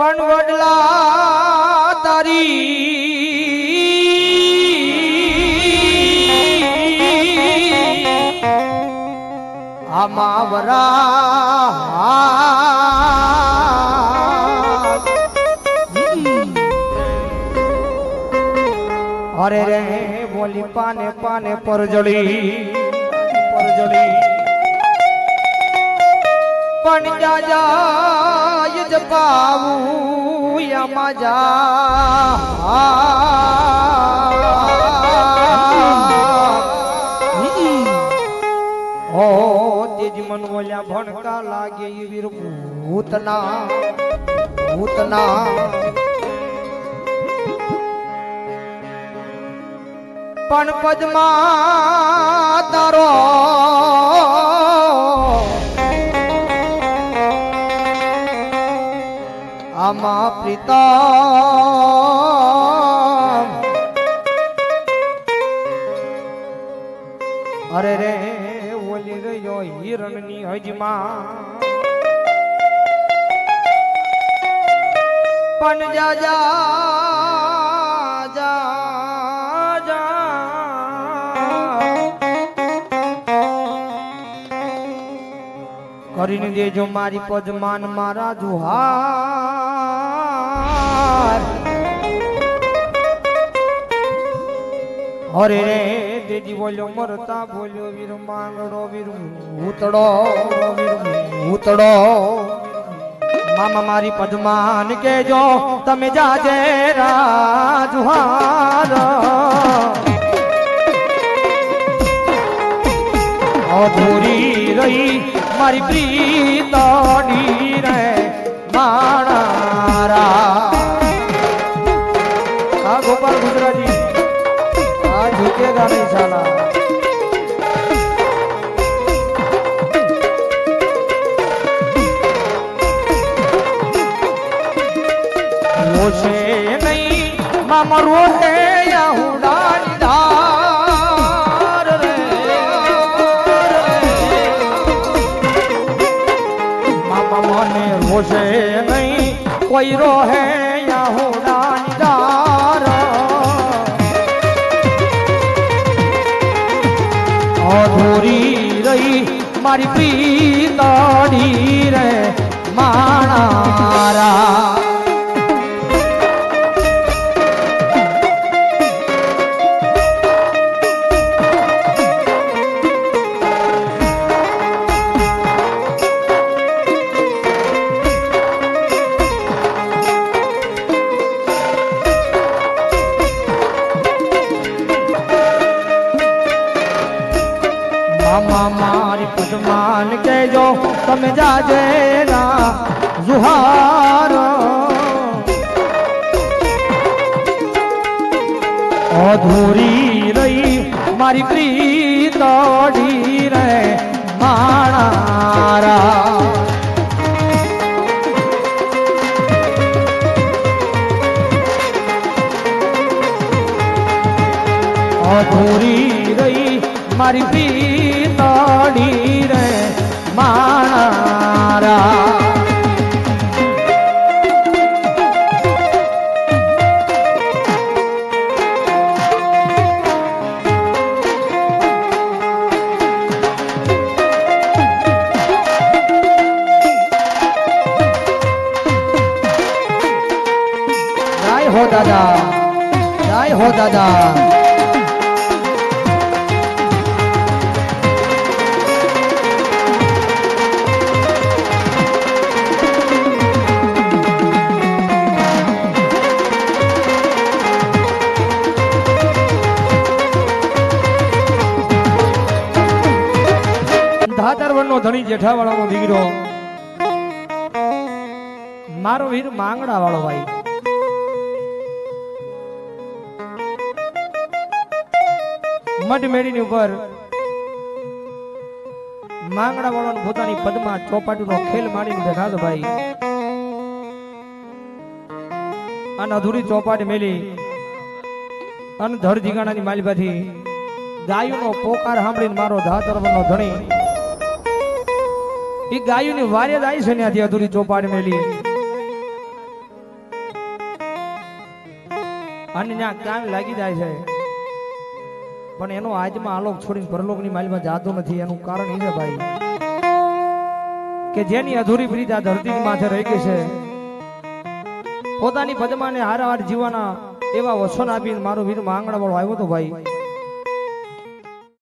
પણ વડલા તારી. આમાં વરા અરે રે બોલી પાને પાને પરજળી. પણ જા જાય જ પાવું યમાં જા. તેજ મન બોલ્યા ભણકા લાગે વીર ભૂતના ભૂતના. પણ પદમા તારો આમાં પ્રીતા અરે રે ઓલી રહ્યો હિરણની હજમાં પણ જા જા જા જા કરીને દેજો મારી પદમાન મારા જુહાર અરે રે, દેજી બોલ્યો, મરતા બોલ્યો, વીર માંગડો, વીર ઉતડો વીર ઉતડો મામા મારી પદમાન કેજો તમે જાજે રાજુહાર. અધૂરી રહી મારી પ્રીતડી રે રોશે નહીં મામા હે યાહુડાની ધાર રે. મામા મને રોશે નહીં કોઈ રોહે યાહુડાની ધાર. અધૂરી રહી મારી પ્રીતડી રે, માણારા. પદમાન કેજો તમે જાજે ના જુહાર અધૂરી રહી મારી પ્રીતડી રે માણારા અધૂરી રહી મારી પ્રીતડી હો દાદા, જય હો દાદા. ધાતર વનનો ધણી જેઠાવાળાનો દીકરો. મારો વીર માંગડા વાળો ભાઈ. મઢ મેળીની ઉપર માંગડા વાળો પોતાની પદમાં ચોપાટીનો ખેલ માડીને બેઠા ભાઈ. અને અધૂરી ચોપાટી મેલી અને ધર જીગાણાની માલિબાથી ગાયુનો પોકાર સાંભળીને મારો ધાતરવનો ધણી. એ ગાયુની વારે જ આવી છે ત્યાંથી અધૂરી ચોપાટી મેલી. અને ત્યાં કામ લાગી જાય છે. પણ એનો આજમાં આલોક છોડીને પરલોકની માલમાં જાતો નથી, એનું કારણ એ છે ભાઈ, કે જેની અધૂરી પ્રીત આ ધરતીની માથે રહી ગઈ છે, પોતાની પદ્માને હારાહાર જીવાના એવા વસન આપીને મારો વીર માંગણા વાળો આવ્યો તો ભાઈ